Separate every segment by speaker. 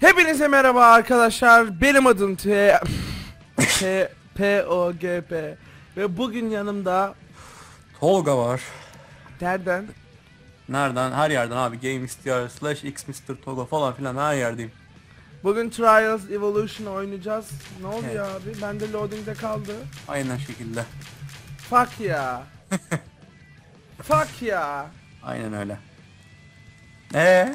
Speaker 1: Hepinize merhaba arkadaşlar. Benim adım T P P O G P ve bugün yanımda
Speaker 2: Tolga var.
Speaker 1: nereden?
Speaker 2: Nereden? Her yerden abi. GameSTR slash X Mr. Tolga falan filan her yerdeyim.
Speaker 1: Bugün Trials Evolution oynayacağız. Ne oluyor
Speaker 2: Evet.
Speaker 1: abi? Bende loading'de kaldı.
Speaker 2: Aynen şekilde.
Speaker 1: Fuck ya. Fuck ya.
Speaker 2: Aynen öyle. Ee?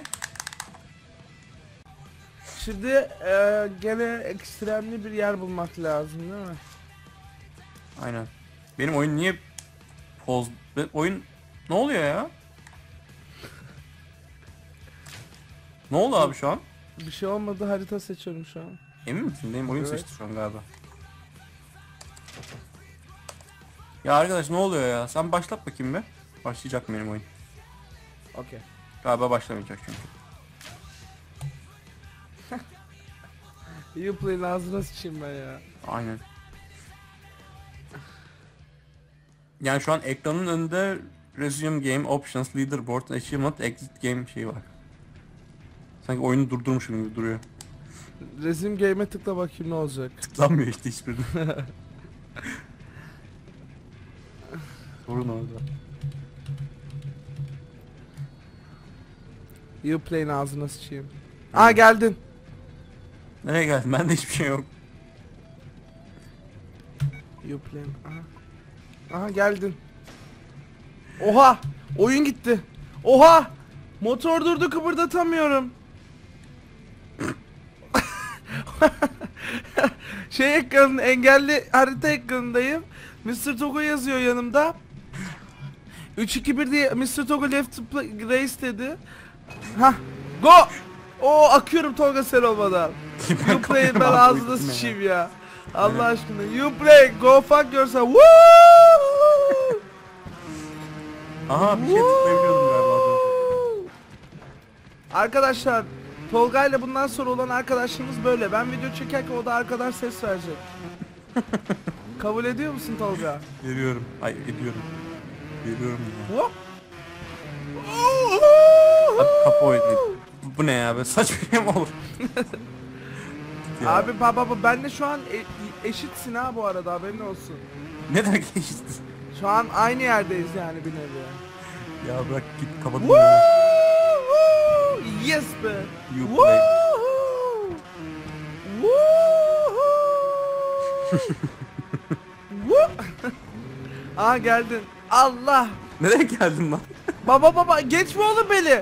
Speaker 1: Şimdi e, gene ekstremli bir yer bulmak lazım değil mi?
Speaker 2: Aynen. Benim oyun niye poz... Be- Oyun... Ne oluyor ya? Ne oldu abi şu an?
Speaker 1: Bir şey olmadı harita seçiyorum şu an.
Speaker 2: Emin misin? Benim oyun
Speaker 1: Evet.
Speaker 2: seçti şu an galiba. Ya arkadaş ne oluyor ya? Sen başlat bakayım be. Başlayacak mı benim oyun?
Speaker 1: Okey.
Speaker 2: Galiba başlamayacak çünkü.
Speaker 1: Uplay'in ağzına sıçayım ben ya.
Speaker 2: Aynen. Yani şu an ekranın önünde Resume Game, Options, Leaderboard, Achievement, Exit Game şeyi var. Sanki oyunu durdurmuşum gibi duruyor.
Speaker 1: Resim game'e tıkla bakayım ne olacak.
Speaker 2: Tıklanmıyor işte hiçbirine. Sorun orada.
Speaker 1: Uplay'in ağzına sıçayım. Aa geldin.
Speaker 2: Nereye geldin? Bende hiçbir şey yok.
Speaker 1: Uplay'in. Aha. Aha geldin. Oha! Oyun gitti. Oha! Motor durdu kıpırdatamıyorum. şey ekranın engelli harita ekranındayım. Mr. Togo yazıyor yanımda. 3-2-1 diye Mr. Togo left to race dedi. Ha, go! Oo akıyorum Tolga sen olmadan. You play ben ağzına sıçayım ya. Allah aşkına. You play go fuck yourself. Woo!
Speaker 2: Aha bir şey tıklayabiliyordum galiba. az önce.
Speaker 1: Arkadaşlar Tolga ile bundan sonra olan arkadaşlığımız böyle. Ben video çekerken o da arkadan ses verecek. Kabul ediyor musun Tolga?
Speaker 2: Veriyorum. Ay ediyorum. Veriyorum ya.
Speaker 1: Hop.
Speaker 2: Abi kapı oyunu. Bu, bu ne ya be saçma şey mi olur? Ya,
Speaker 1: Abi baba baba ben de şu an e- eşitsin ha bu arada haberin olsun.
Speaker 2: Ne demek işte?
Speaker 1: Şu an aynı yerdeyiz yani bir nevi.
Speaker 2: Ya bırak git kapat.
Speaker 1: Woo! Yes be.
Speaker 2: You
Speaker 1: Woo!
Speaker 2: play.
Speaker 1: Woo! Aa geldin. Allah.
Speaker 2: Nereye geldin lan?
Speaker 1: Baba baba geçme oğlum beni.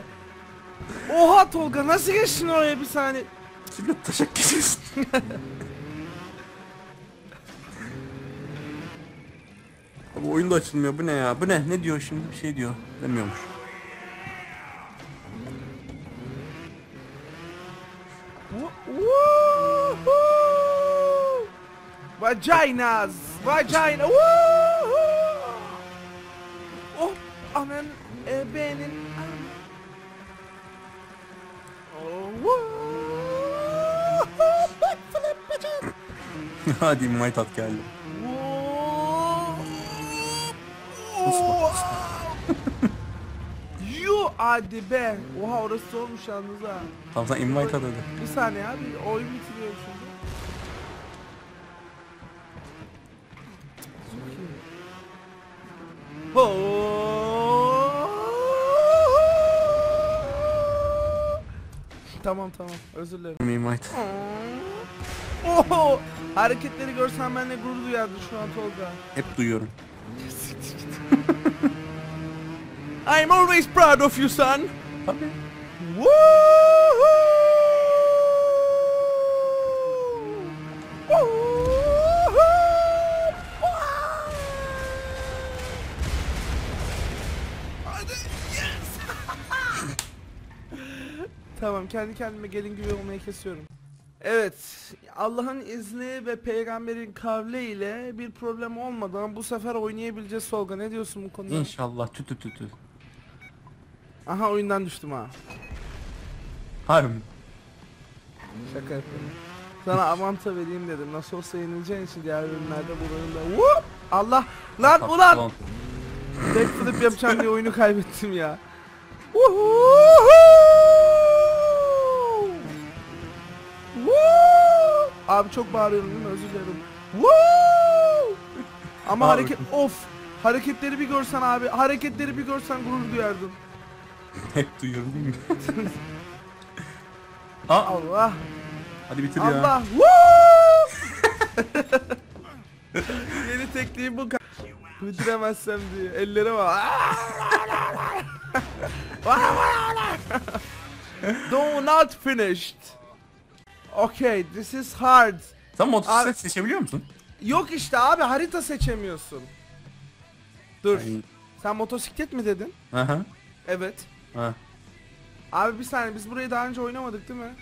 Speaker 1: Oha Tolga nasıl geçtin oraya bir saniye?
Speaker 2: Şimdi taşak geçiyorsun. Abi oyun da açılmıyor. Bu ne ya? Bu ne? Ne diyor şimdi? Bir şey diyor. Demiyormuş.
Speaker 1: Vaginas, vagina. Woohoo! Oh, anan ebenin. am- Oh, woohoo!
Speaker 2: Hadi invite at geldi.
Speaker 1: Woohoo! Yu hadi be. Oha orası olmuş yalnız ha.
Speaker 2: Tamam sen invite at hadi.
Speaker 1: Bir saniye abi oyun bitiriyorum şimdi. Ho! Tamam tamam özür dilerim.
Speaker 2: Invite.
Speaker 1: Oho! Hareketleri görsen benimle gurur duyardın şu an Tolga.
Speaker 2: Hep duyuyorum.
Speaker 1: I'm always proud of you son.
Speaker 2: Tabii.
Speaker 1: tamam kendi kendime gelin gibi olmayı kesiyorum. Evet Allah'ın izni ve peygamberin kavli ile bir problem olmadan bu sefer oynayabileceğiz Solga ne diyorsun bu konuda?
Speaker 2: İnşallah tütü tütü.
Speaker 1: Aha oyundan düştüm ha.
Speaker 2: Harbi. mi?
Speaker 1: Şaka yapıyorum. Sana avanta vereyim dedim. Nasıl olsa yenileceğin için diğer bölümlerde bu bölümde. Whoop! Allah! Lan
Speaker 2: Bak,
Speaker 1: ulan!
Speaker 2: ulan.
Speaker 1: Backflip yapacağım diye oyunu kaybettim ya. Woohoo! Abi çok bağırıyorum değil mi? Özür dilerim. Woo! Ama
Speaker 2: Abi.
Speaker 1: hareket of. Hareketleri bir görsen abi. Hareketleri bir görsen gurur duyardın.
Speaker 2: Hep duyuyorum değil mi? Aa,
Speaker 1: Allah.
Speaker 2: hadi bitir ya.
Speaker 1: Allah. Woo! Yeni tekniğim bu. Bitiremezsem diye. Ellere bak. Do not finished. Okay, this is hard.
Speaker 2: Sen
Speaker 1: Abi-
Speaker 2: motosiklet seçebiliyor musun?
Speaker 1: Yok işte abi harita seçemiyorsun. Dur.
Speaker 2: Ay.
Speaker 1: Sen motosiklet mi dedin?
Speaker 2: Aha.
Speaker 1: Evet.
Speaker 2: Ha.
Speaker 1: Abi bir saniye biz burayı daha önce oynamadık değil mi?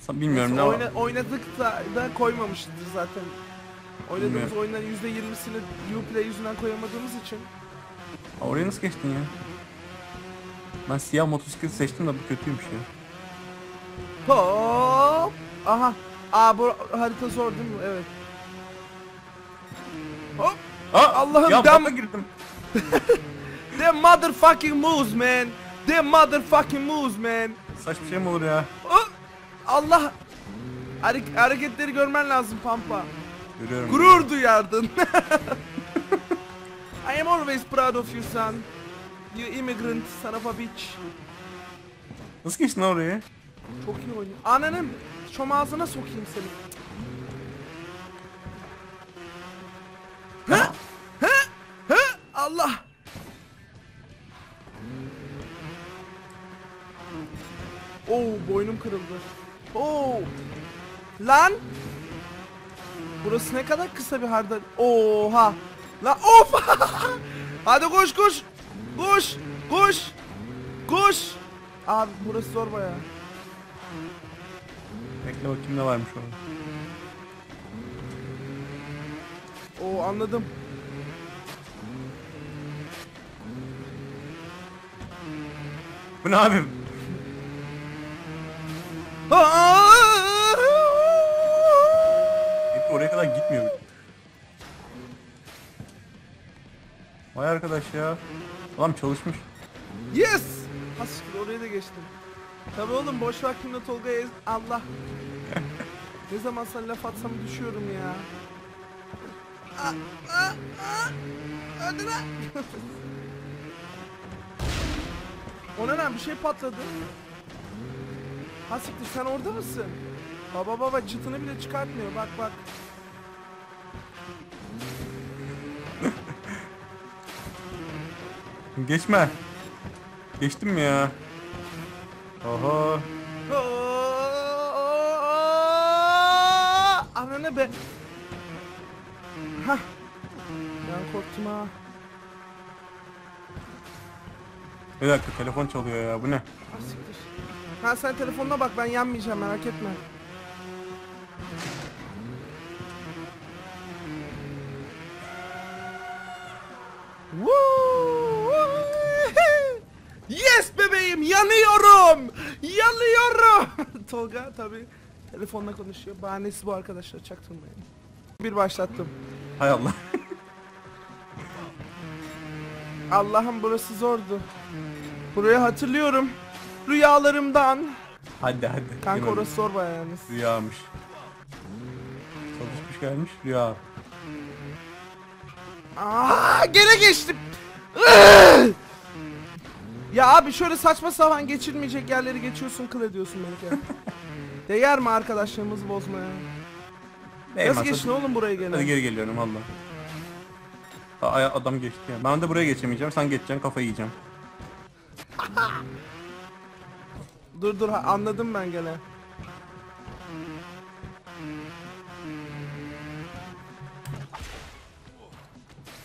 Speaker 2: Sen bilmiyorum ne
Speaker 1: Neyse,
Speaker 2: var.
Speaker 1: oyna- oynadık da, da koymamıştık zaten. Oynadığımız
Speaker 2: Bilmiyorum.
Speaker 1: oyunların %20'sini Uplay yüzünden koyamadığımız için.
Speaker 2: Oraya nasıl geçtin ya? Ben siyah motosiklet seçtim de bu kötüymüş ya.
Speaker 1: Hop! Aha. Aa bu harita zor değil mi? Evet. Hop! Allah'ım,
Speaker 2: ya baka girdim.
Speaker 1: The motherfucking moves man! The motherfucking moves man!
Speaker 2: Saçma şey mi olur ya?
Speaker 1: Hop! Allah! Hare- hareketleri görmen lazım Pampa.
Speaker 2: Görüyorum.
Speaker 1: Gurur duyardın. I am always proud of you son. You immigrant son of a bitch.
Speaker 2: Nasıl geçtin oraya?
Speaker 1: Çok iyi oynuyor. Ananın şom ağzına sokayım seni. Ha? Ha? Ha? Allah! Oo boynum kırıldı. Oo! Lan! Burası ne kadar kısa bir harita. Oha! La of! Hadi koş koş! Koş! Koş! Koş! Abi burası zor bayağı.
Speaker 2: Bekle bakayım ne varmış orada.
Speaker 1: Oo anladım.
Speaker 2: Bu ne abi? Oraya kadar gitmiyor. Vay arkadaş ya. Adam çalışmış.
Speaker 1: Yes! Hasiktir oraya da geçtim. Tabi oğlum boş vaktimde Tolga'ya ez- Allah. ne zaman sana laf atsam düşüyorum ya. Aa, aa. Hadi lan. bir şey patladı. Hasiktir sen orada mısın? Baba baba çıtını bile çıkartmıyor bak bak.
Speaker 2: Geçme. Geçtim mi ya? Oho.
Speaker 1: Ananı be. Hah. Ben korktum ha.
Speaker 2: Bir dakika telefon çalıyor ya bu ne?
Speaker 1: Ah, siktir. Ha sen telefonuna bak ben yanmayacağım merak etme. Tolga tabi telefonla konuşuyor. Bahanesi bu arkadaşlar çaktırmayın. Bir başlattım.
Speaker 2: Hay Allah.
Speaker 1: Allah'ım burası zordu. Burayı hatırlıyorum. Rüyalarımdan.
Speaker 2: hadi hadi.
Speaker 1: Kanka orası zor bayağı yalnız.
Speaker 2: Rüyamış. Çalışmış gelmiş rüya.
Speaker 1: Aa, gene geçtim. Ya abi şöyle saçma sapan geçilmeyecek yerleri geçiyorsun kıl ediyorsun beni. Değer mi arkadaşlarımızı bozmaya? Nasıl geçtin oğlum buraya gene?
Speaker 2: Hadi geri geliyorum valla. Aa, adam geçti ya. Ben de buraya geçemeyeceğim. Sen geçeceksin kafayı yiyeceğim.
Speaker 1: Dur dur anladım ben gene.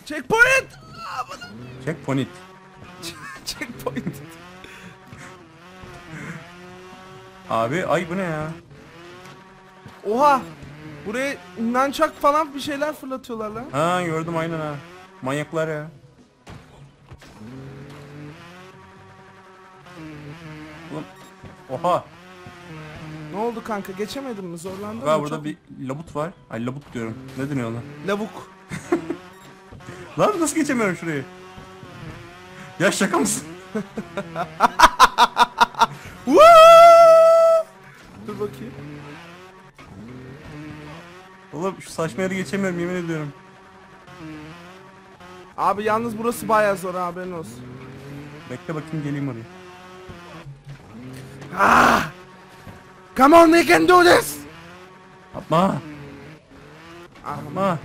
Speaker 1: Checkpoint.
Speaker 2: Checkpoint. Abi ay bu ne ya?
Speaker 1: Oha! Buraya nunchuck falan bir şeyler fırlatıyorlar lan.
Speaker 2: Ha gördüm aynen ha. Manyaklar ya. Oğlum. Oha.
Speaker 1: Ne oldu kanka geçemedin mi zorlandın
Speaker 2: Var
Speaker 1: mı?
Speaker 2: burada
Speaker 1: Çok-
Speaker 2: bir labut var. Ay labut diyorum. Ne deniyor ona?
Speaker 1: Lavuk.
Speaker 2: Lan nasıl geçemiyorum şurayı? Ya şaka mısın?
Speaker 1: Woo! Bakayım.
Speaker 2: Oğlum şu saçma yeri geçemiyorum yemin ediyorum.
Speaker 1: Abi yalnız burası bayağı zor haberin olsun.
Speaker 2: Bekle bakayım geleyim oraya.
Speaker 1: Come on we can do this.
Speaker 2: Yapma. Yapma.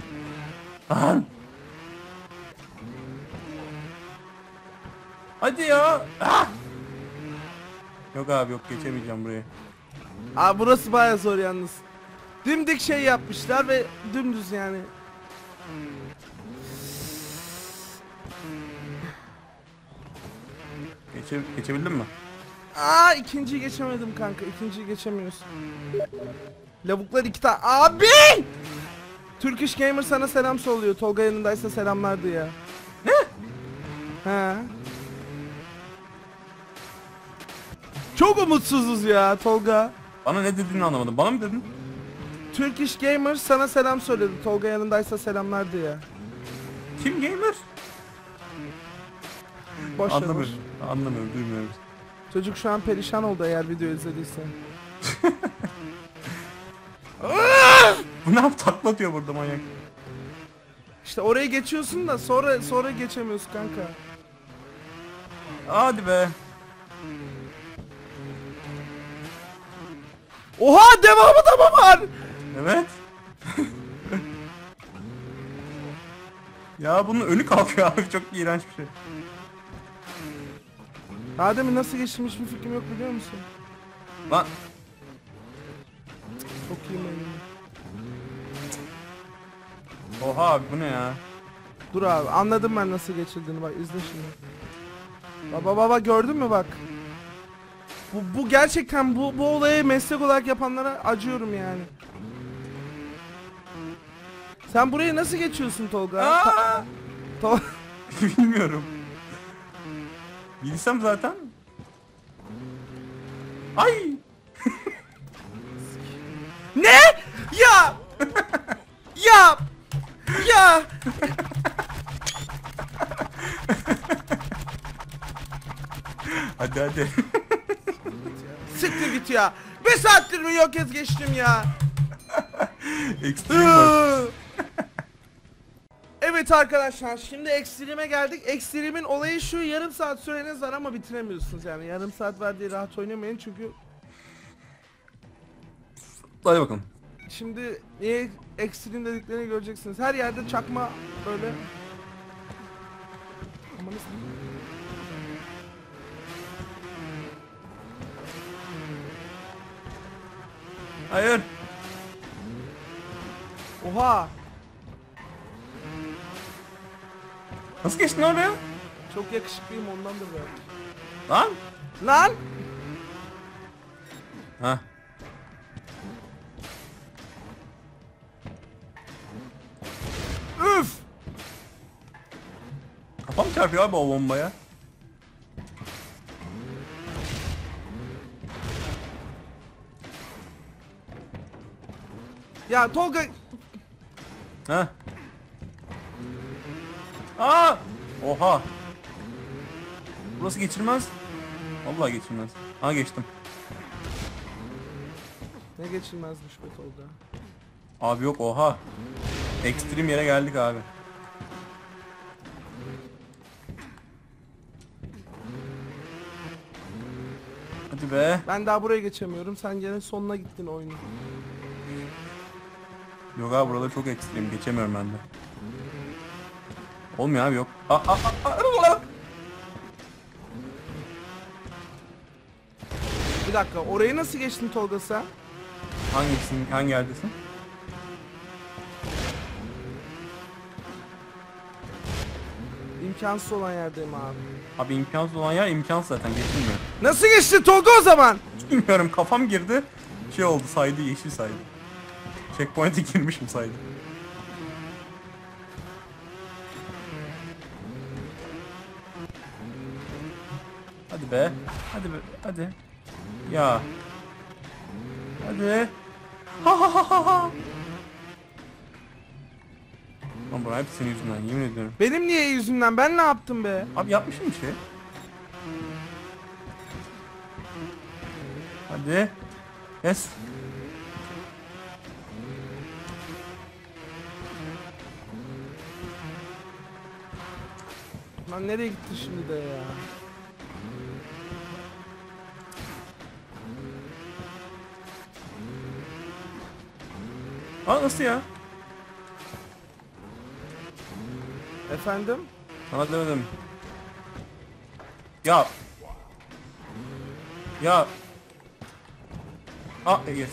Speaker 2: Lan. Hadi ya. Ah! Yok abi yok geçemeyeceğim buraya.
Speaker 1: Abi burası bayağı zor yalnız. Dimdik şey yapmışlar ve dümdüz yani.
Speaker 2: Geçe, geçebildin mi?
Speaker 1: Aa ikinciyi geçemedim kanka. İkinciyi geçemiyorsun. Lavuklar iki tane. Abi! Turkish Gamer sana selam söylüyor. Tolga yanındaysa selamlardı ya. Ne? He. Çok umutsuzuz ya Tolga.
Speaker 2: Bana ne dediğini anlamadım. Bana mı dedin?
Speaker 1: Turkish Gamer sana selam söyledi. Tolga yanındaysa selamlardı ya.
Speaker 2: Kim gamer?
Speaker 1: Boş ver, boş.
Speaker 2: Anlamıyorum. Anlamıyorum, duymuyorum.
Speaker 1: Çocuk şu an perişan oldu eğer video izlediyse.
Speaker 2: Bu ne yap takla atıyor burada manyak.
Speaker 1: İşte oraya geçiyorsun da sonra sonra geçemiyorsun kanka.
Speaker 2: Hadi be.
Speaker 1: Oha devamı da mı var?
Speaker 2: Evet. ya bunun önü kalkıyor abi çok iğrenç bir şey.
Speaker 1: Adem'i nasıl geçtim hiçbir fikrim yok biliyor musun?
Speaker 2: Lan
Speaker 1: Çok iyi benim.
Speaker 2: oha abi bu ne ya?
Speaker 1: Dur abi anladım ben nasıl geçildiğini bak izle şimdi. Baba baba gördün mü bak. Bu, bu gerçekten bu, bu olayı meslek olarak yapanlara acıyorum yani. Sen burayı nasıl geçiyorsun Tolga? Ta-! Tol-
Speaker 2: Bilmiyorum. Bilsem zaten. Ay!
Speaker 1: ne? Ya! ya! Ya!
Speaker 2: Hadi hadi.
Speaker 1: Siktir git ya. Bir saattir mi yok kez geçtim ya. Evet arkadaşlar şimdi Extreme'e geldik. Extreme'in olayı şu yarım saat süreniz var ama bitiremiyorsunuz yani. Yarım saat var diye rahat oynamayın çünkü
Speaker 2: Hadi bakalım.
Speaker 1: şimdi niye Extreme dediklerini göreceksiniz. Her yerde çakma böyle. Amanı
Speaker 2: Hayır.
Speaker 1: Oha!
Speaker 2: Nasıl geçtin oraya?
Speaker 1: Çok yakışıklıyım ondandır belki.
Speaker 2: Lan.
Speaker 1: Lan!
Speaker 2: Ha.
Speaker 1: Üf!
Speaker 2: Kafam çarpıyor abi o bombaya.
Speaker 1: Ya Tolga
Speaker 2: Ha. Aa! Oha. Burası geçilmez. Vallahi geçilmez. Ha geçtim.
Speaker 1: ne geçilmezmiş be Tolga.
Speaker 2: Abi yok oha. Ekstrem yere geldik abi. Hadi be.
Speaker 1: Ben daha buraya geçemiyorum. Sen gene sonuna gittin oyunu.
Speaker 2: Yok abi buralar çok ekstrem. Geçemiyorum ben de. Olmuyor abi yok. Aa, aa, aa, aa.
Speaker 1: Bir dakika orayı nasıl geçtin Tolga sen?
Speaker 2: Hangisin? Hangi yerdesin?
Speaker 1: İmkansız olan yerdeyim abi.
Speaker 2: Abi imkansız olan yer imkansız zaten geçilmiyor.
Speaker 1: Nasıl geçti Tolga o zaman?
Speaker 2: Bilmiyorum kafam girdi. Şey oldu saydı yeşil saydı. Checkpoint'e girmişim saydı. Hadi be. Hadi be. Hadi. Ya. Hadi. Ha ha ha ha ha. Lan bu hep senin yüzünden yemin ediyorum.
Speaker 1: Benim niye yüzümden? Ben ne yaptım be?
Speaker 2: Abi yapmışım bir şey. Hadi. Yes.
Speaker 1: Lan nereye gitti şimdi de ya?
Speaker 2: Aa nasıl ya?
Speaker 1: Efendim?
Speaker 2: Sana demedim. Ya. Ya. Aa yes.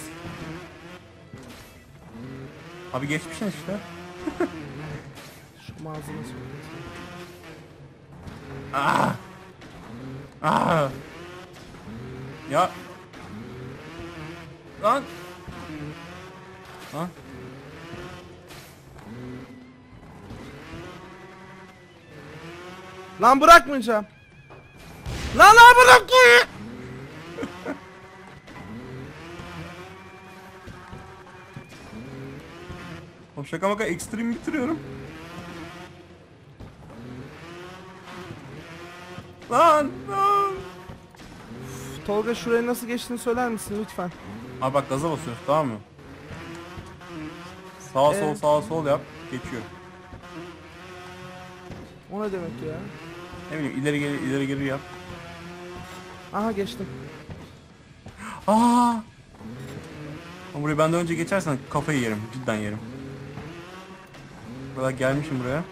Speaker 2: Abi geçmişsin işte.
Speaker 1: Şu malzeme söyleyeyim.
Speaker 2: Aa. Aa. Ya. Lan. Lan.
Speaker 1: Lan bırakmayacağım. Lan lan bırak koyu.
Speaker 2: Şaka maka ekstrem bitiriyorum. Lan lan.
Speaker 1: Tolga şuraya nasıl geçtiğini söyler misin lütfen?
Speaker 2: Abi bak gaza basıyoruz tamam mı? Sağa sol
Speaker 1: Evet.
Speaker 2: sağa sol yap geçiyor.
Speaker 1: O ne demek ya?
Speaker 2: Ne bileyim ileri geri ileri geri yap.
Speaker 1: Aha geçtim.
Speaker 2: Aa! Ama Burayı benden önce geçersen kafayı yerim cidden yerim. Bu kadar gelmişim buraya.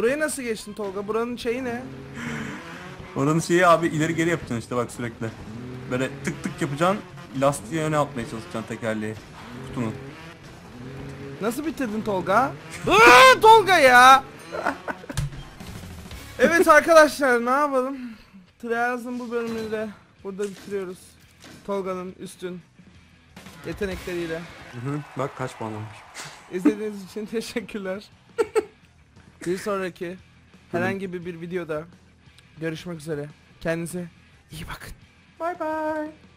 Speaker 1: Burayı nasıl geçtin Tolga? Buranın şeyi ne?
Speaker 2: Oranın şeyi abi ileri geri yapacaksın işte bak sürekli. Böyle tık tık yapacaksın lastiği öne atmaya çalışacaksın tekerleği. Kutunun.
Speaker 1: Nasıl bitirdin Tolga? Iıı, Tolga ya! evet arkadaşlar ne yapalım? Trials'ın bu bölümünü de burada bitiriyoruz. Tolga'nın üstün yetenekleriyle.
Speaker 2: Hı hı. Bak kaç puan almış.
Speaker 1: İzlediğiniz için teşekkürler. Bir sonraki herhangi bir videoda görüşmek üzere. Kendinize iyi bakın.
Speaker 2: Bye bye.